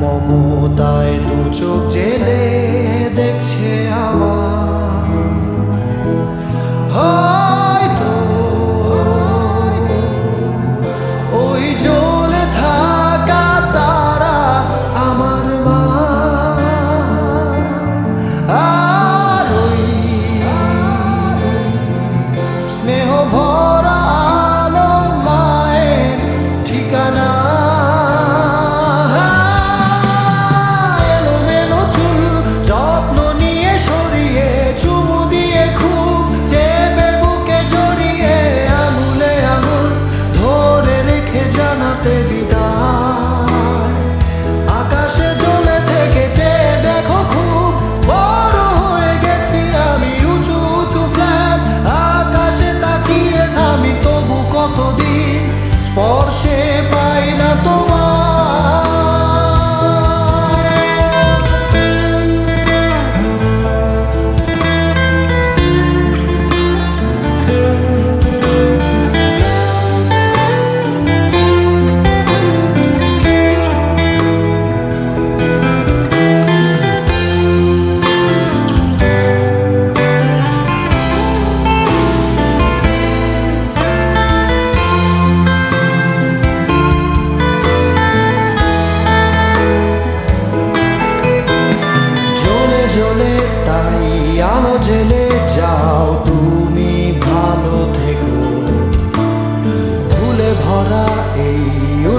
মমতায় দু চোখ জেলে দেখছে আমার।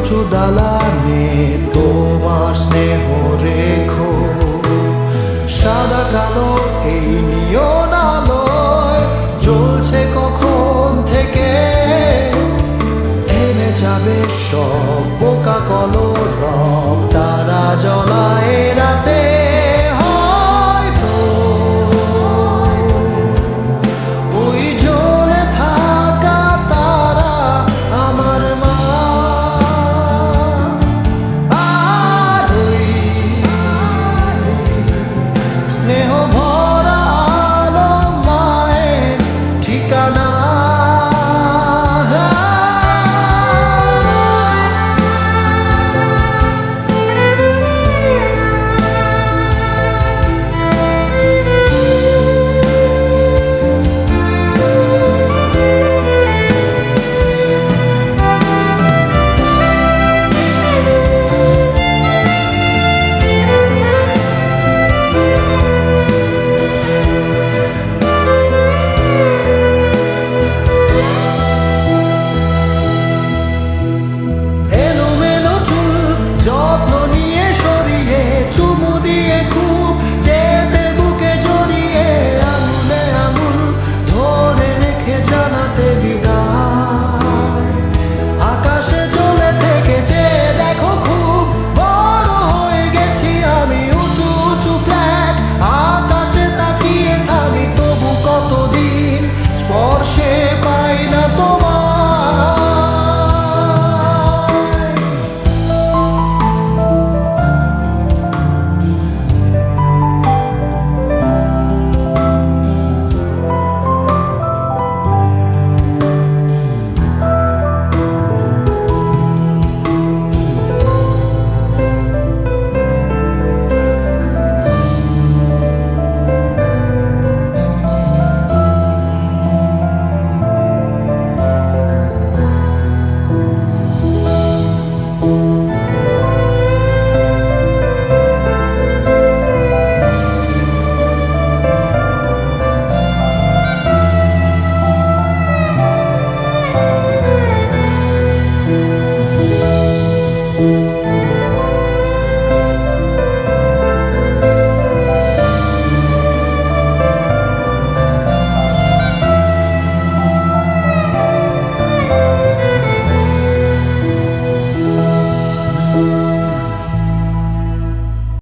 উঁচু দালানে তোমার স্নেহ রেখো। সাদা কালো